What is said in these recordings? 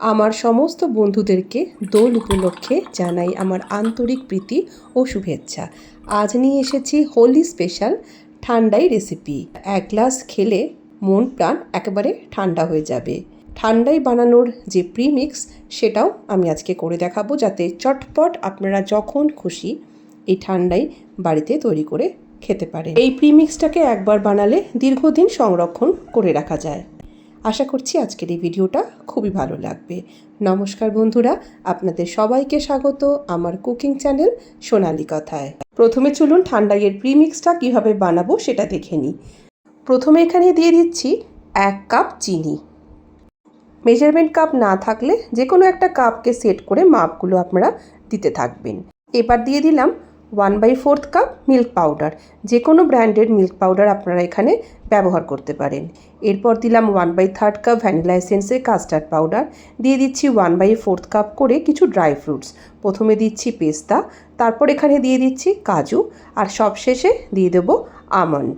আমার সমস্ত বন্ধুদেরকে দোল উপলক্ষে জানাই আমার আন্তরিক প্রীতি ও শুভেচ্ছা। আজ নিয়ে এসেছি হোলি স্পেশাল ঠান্ডাই রেসিপি। এক গ্লাস খেলে মন, প্রাণ একেবারে ঠান্ডা হয়ে যাবে। ঠান্ডায় বানানোর যে প্রিমিক্স সেটাও আমি আজকে করে দেখাবো যাতে চটপট আপনারা যখন খুশি এই ঠান্ডাই বাড়িতে তৈরি করে খেতে পারেন। এই প্রিমিক্সটাকে একবার বানালে দীর্ঘদিন সংরক্ষণ করে রাখা যায়। আশা করছি আজকের এই ভিডিওটা খুবই ভালো লাগবে। নমস্কার বন্ধুরা, আপনাদের সবাইকে স্বাগত আমার কুকিং চ্যানেল সোনালি কথায়। প্রথমে চলুন ঠান্ডাইয়ের প্রিমিক্সটা কীভাবে বানাবো সেটা দেখে নিই। প্রথমে এখানে দিয়ে দিচ্ছি এক কাপ চিনি। মেজারমেন্ট কাপ না থাকলে যে কোনো একটা কাপকে সেট করে মাপগুলো আপনারা দিতে থাকবেন। এবার দিয়ে দিলাম one by fourth cup milk powder. যে কোনো ব্র্যান্ডের মিল্ক পাউডার আপনারা এখানে ব্যবহার করতে পারেন। এরপর দিলাম one by third cup vanilla এসেন্সের custard powder. দিয়ে দিচ্ছি ওয়ান বাই ফোর্থ কাপ করে কিছু ড্রাই ফ্রুটস। প্রথমে দিচ্ছি পেস্তা, তারপর এখানে দিয়ে দিচ্ছি কাজু আর সবশেষে দিয়ে দেবো আমন্ড।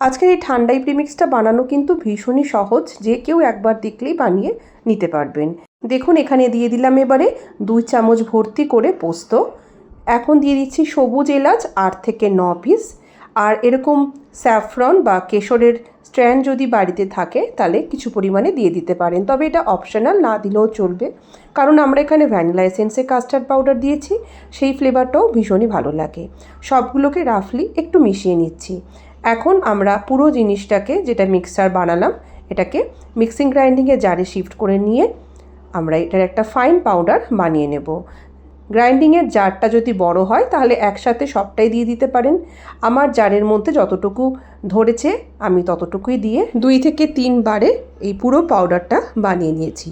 আজকের এই ঠান্ডাই প্রিমিক্সটা বানানো কিন্তু ভীষণই সহজ, যে কেউ একবার দেখলেই বানিয়ে নিতে পারবেন। দেখুন, এখানে দিয়ে দিলাম এবারে দুই চামচ ভর্তি করে পোস্ত। এখন দিয়ে দিচ্ছি সবুজ এলাচ আট থেকে ন পিস আর এরকম স্যাফরন বা কেশরের স্ট্র্যান্ড যদি বাড়িতে থাকে, তাহলে কিছু পরিমাণে দিয়ে দিতে পারেন। তবে এটা অপশনাল না দিলেও চলবে। কারণ আমরা এখানে ভ্যানিলা এসেন্সে কাস্টার্ড পাউডার দিয়েছি, সেই ফ্লেভারটাও ভীষণই ভালো লাগে। সবগুলোকে রাফলি একটু মিশিয়ে নিচ্ছি। এখন আমরা পুরো জিনিসটাকে যেটা মিক্সার বানালাম, এটাকে মিক্সিং গ্রাইন্ডিংয়ে জারে শিফট করে নিয়ে আমরা এটার একটা ফাইন পাউডার বানিয়ে নেব। গ্রাইন্ডিংয়ের জারটা যদি বড় হয়, তাহলে একসাথে সবটাই দিয়ে দিতে পারেন। আমার জারের মধ্যে যতটুকু ধরেছে, আমি ততটুকুই দিয়ে দুই থেকে তিনবারে এই পুরো পাউডারটা বানিয়ে নিয়েছি।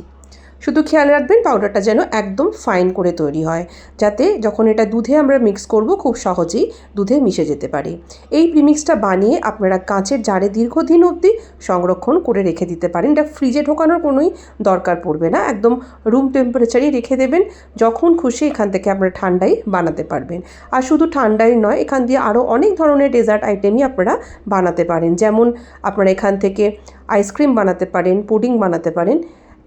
শুধু খেয়াল রাখবেন পাউডারটা যেন একদম ফাইন করে তৈরি হয়, যাতে যখন এটা দুধে আমরা মিক্স করব খুব সহজেই দুধে মিশে যেতে পারে। এই প্রিমিক্সটা বানিয়ে আপনারা কাঁচের জারে দীর্ঘদিন অবধি সংরক্ষণ করে রেখে দিতে পারেন। এটা ফ্রিজে ঢোকানোর কোনোই দরকার পড়বে না, একদম রুম টেম্পারেচারেই রেখে দেবেন। যখন খুশি এখান থেকে আপনারা ঠান্ডাই বানাতে পারবেন। আর শুধু ঠান্ডাই নয়, এখান দিয়ে আরও অনেক ধরনের ডেজার্ট আইটেমই আপনারা বানাতে পারেন। যেমন আপনারা এখান থেকে আইসক্রিম বানাতে পারেন পুডিং বানাতে পারেন।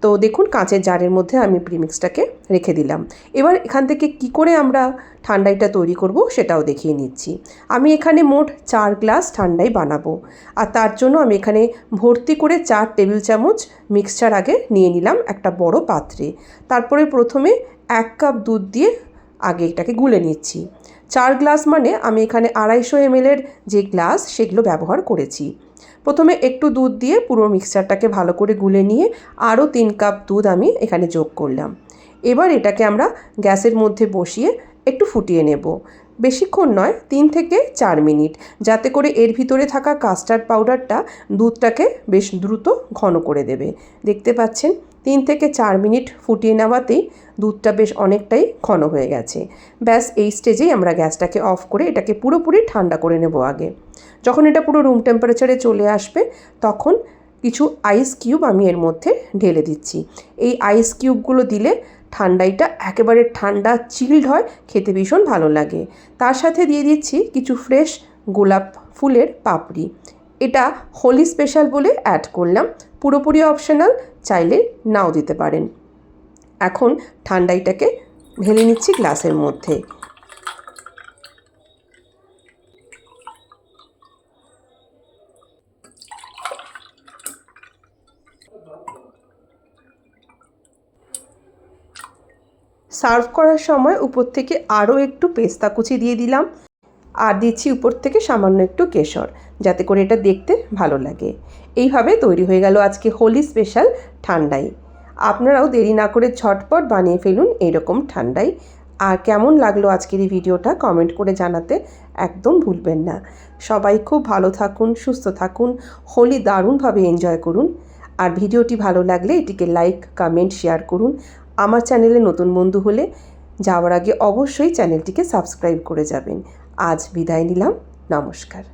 তো দেখুন, কাঁচের জারের মধ্যে আমি প্রিমিক্সটাকে রেখে দিলাম। এবার এখান থেকে কি করে আমরা ঠান্ডাইটা তৈরি করব সেটাও দেখিয়ে নিচ্ছি। আমি এখানে মোট চার গ্লাস ঠান্ডাই বানাবো। আর তার জন্য আমি এখানে ভর্তি করে চার টেবিল চামচ মিক্সচার আগে নিয়ে নিলাম একটা বড় পাত্রে। তারপরে প্রথমে এক কাপ দুধ দিয়ে আগে এটাকে গুলে নিচ্ছি। চার গ্লাস মানে আমি এখানে আড়াইশো এমএলের যে গ্লাস সেগুলো ব্যবহার করেছি। প্রথমে একটু দুধ দিয়ে পুরো মিক্সচারটাকে ভালো করে গুলে নিয়ে আরও তিন কাপ দুধ আমি এখানে যোগ করলাম। এবার এটাকে আমরা গ্যাসের মধ্যে বসিয়ে একটু ফুটিয়ে নেব। বেশিক্ষণ নয়, তিন থেকে চার মিনিট। যাতে করে এর ভিতরে থাকা কাস্টার্ড পাউডারটা দুধটাকে বেশ দ্রুত ঘন করে দেবে। দেখতে পাচ্ছেন, তিন থেকে চার মিনিট ফুটিয়ে নেওয়াতেই দুধটা বেশ অনেকটাই ঘন হয়ে গেছে। ব্যাস, এই স্টেজেই আমরা গ্যাসটাকে অফ করে এটাকে পুরোপুরি ঠান্ডা করে নেব আগে। যখন এটা পুরো রুম টেম্পারেচারে চলে আসবে, তখন কিছু আইস কিউব আমি এর মধ্যে ঢেলে দিচ্ছি। এই আইস কিউবগুলো দিলে ঠান্ডাইটা একেবারে ঠান্ডা চিল্ড হয়, খেতে ভীষণ ভালো লাগে। তার সাথে দিয়ে দিচ্ছি কিছু ফ্রেশ গোলাপ ফুলের পাপড়ি। এটা হোলি স্পেশাল বলে অ্যাড করলাম। পুরোপুরি অপশনাল চাইলে নাও দিতে পারেন। এখন ঠান্ডাইটাকে ঢেলে নিচ্ছি গ্লাসের মধ্যে। সার্ভ করার সময় উপর থেকে আরও একটু পেস্তা কুচি দিয়ে দিলাম। আর দিচ্ছি উপর থেকে সামান্য একটু কেশর, যাতে করে এটা দেখতে ভালো লাগে। এইভাবে তৈরি হয়ে গেল আজকে হোলি স্পেশাল ঠান্ডাই। আপনারাও দেরি না করে ঝটপট বানিয়ে ফেলুন এইরকম ঠান্ডাই। আর কেমন লাগল আজকের এই ভিডিওটা কমেন্ট করে জানাতে একদম ভুলবেন না। সবাই খুব ভালো থাকুন, সুস্থ থাকুন, হোলি দারুণভাবে এনজয় করুন। আর ভিডিওটি ভালো লাগলে এটিকে লাইক, কমেন্ট, শেয়ার করুন। আমার চ্যানেলে নতুন বন্ধু হলে যাওয়ার আগে অবশ্যই চ্যানেলটিকে সাবস্ক্রাইব করে যাবেন। আজ বিদায় নিলাম। নমস্কার।